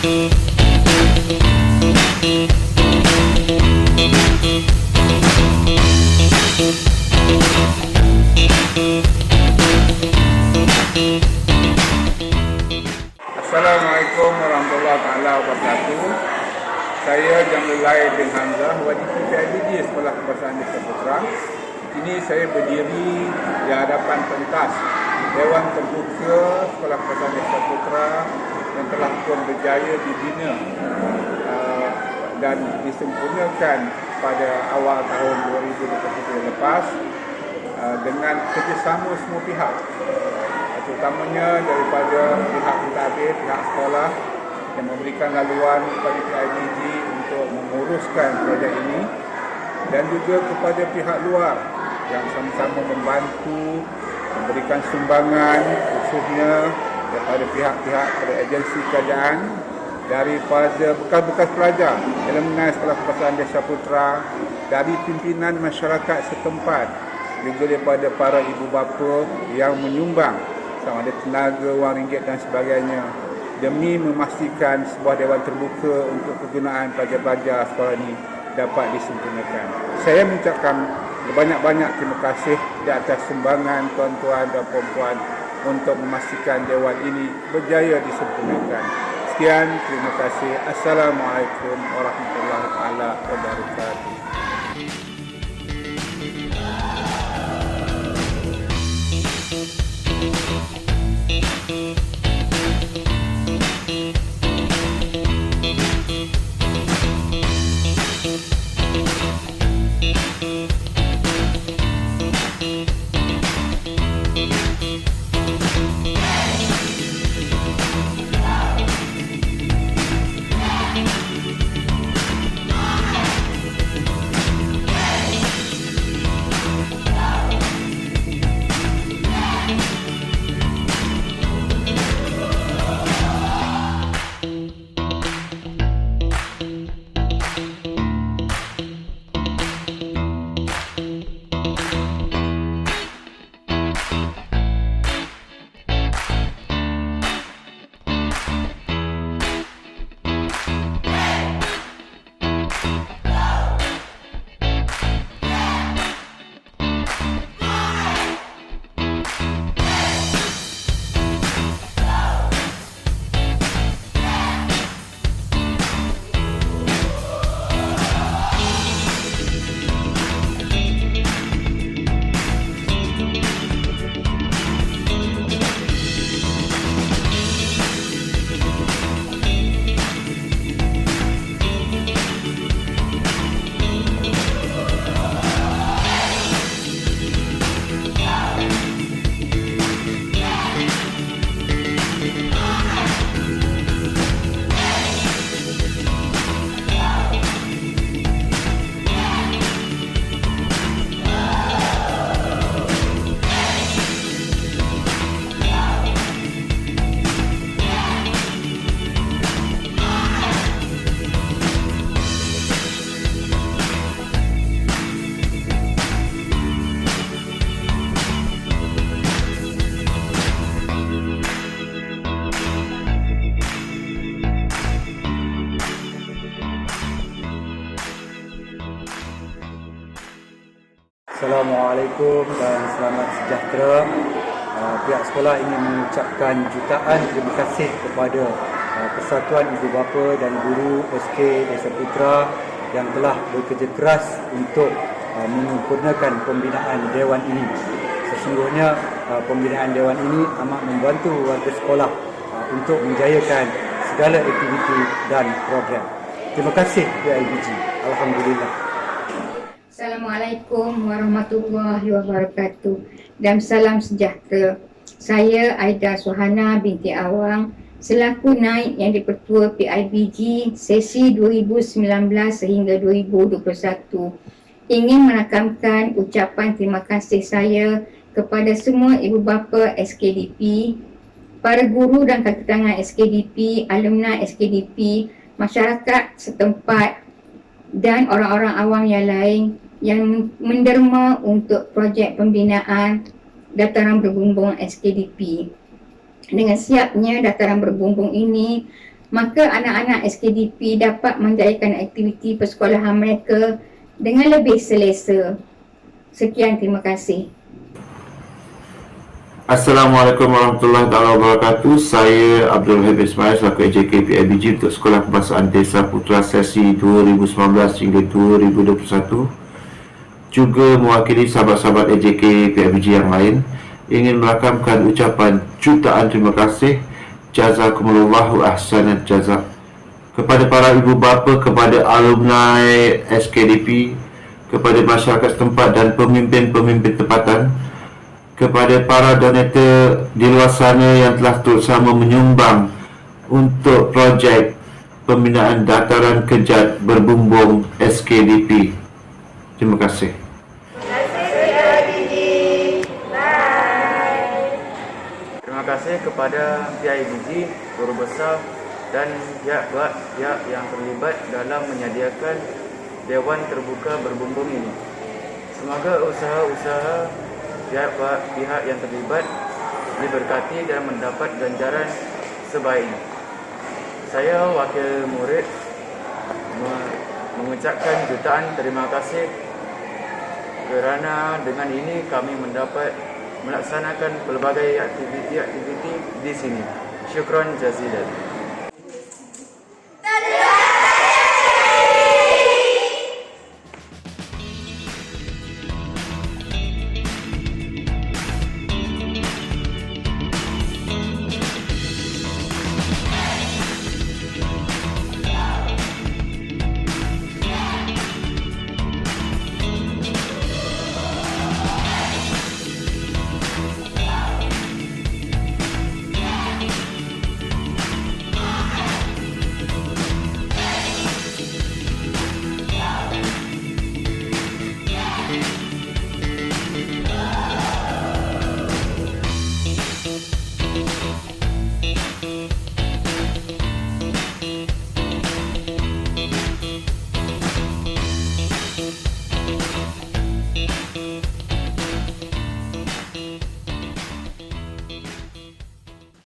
Assalamualaikum warahmatullahi wabarakatuh. Saya Jamilai bin Hamzah, Wadid PIBG Sekolah Kebangsaan Desa Putra. Kini saya berdiri di hadapan pentas Dewan Terbuka Sekolah Kebangsaan Desa Putra yang telah pun berjaya dibina uh, dan disempurnakan pada awal tahun 2023 lepas uh, dengan kerjasama semua pihak. Terutamanya daripada pihak pentadbir, pihak sekolah yang memberikan laluan kepada PIBG untuk menguruskan projek ini dan juga kepada pihak luar yang sama-sama membantu memberikan sumbangan khususnya daripada pihak-pihak pada agensi kerajaan daripada bekas-bekas pelajar alumni Sekolah Kebangsaan Desa Putra dari pimpinan masyarakat setempat juga daripada para ibu bapa yang menyumbang sama ada tenaga, wang ringgit dan sebagainya demi memastikan sebuah dewan terbuka untuk kegunaan pelajar-pelajar sekolah ini dapat disempurnakan. Saya mengucapkan banyak-banyak terima kasih di atas sumbangan tuan-tuan dan puan-puan untuk memastikan dewan ini berjaya disempurnakan. Sekian, terima kasih. Assalamualaikum warahmatullahi Assalamualaikum dan selamat sejahtera. Uh, pihak sekolah ingin mengucapkan jutaan terima kasih kepada uh, Persatuan Ibu Bapa dan Guru SK Desa Putra yang telah bekerja keras untuk uh, menyempurnakan pembinaan dewan ini. Sesungguhnya uh, pembinaan dewan ini amat membantu warga sekolah uh, untuk menjayakan segala aktiviti dan program. Terima kasih PIBG. Alhamdulillah. Assalamualaikum warahmatullahi wabarakatuh. Dan salam sejahtera. Saya Aida Suhana binti Awang. Selaku naib yang dipertua PIBG sesi 2019 sehingga 2021 ingin merakamkan ucapan terima kasih saya kepada semua ibu bapa SKDP para guru dan kaki tangan SKDP, alumni SKDP, masyarakat setempat dan orang-orang awam yang lain yang menderma untuk projek pembinaan dataran berbumbung SKDP. Dengan siapnya dataran berbumbung ini, maka anak-anak SKDP dapat menjayakan aktiviti persekolahan mereka dengan lebih selesa. Sekian, terima kasih. Assalamualaikum warahmatullahi taala wabarakatuh. Saya Abdul Habib Ismail selaku AJK PIBG untuk Sekolah Kebangsaan Desa Putra sesi 2019 hingga 2021. Juga mewakili sahabat-sahabat AJK PIBG yang lain ingin melakamkan ucapan jutaan terima kasih jazakumullahu ahsanat jazak kepada para ibu bapa, kepada alumni SKDP, kepada masyarakat setempat dan pemimpin-pemimpin tempatan kepada para donator di luar sana yang telah turut sama menyumbang untuk projek pembinaan dataran kejat berbumbung SKDP. Terima kasih. Terima kasih kepada PIBG, Guru Besar dan pihak-pihak yang terlibat dalam menyediakan Dewan Terbuka Berbumbung ini. Semoga usaha-usaha pihak-pihak yang terlibat diberkati dan mendapat ganjaran sebaiknya. Saya wakil murid me- mengucapkan jutaan terima kasih kerana dengan ini kami mendapat melaksanakan pelbagai aktiviti-aktiviti di sini. Syukran jazilan.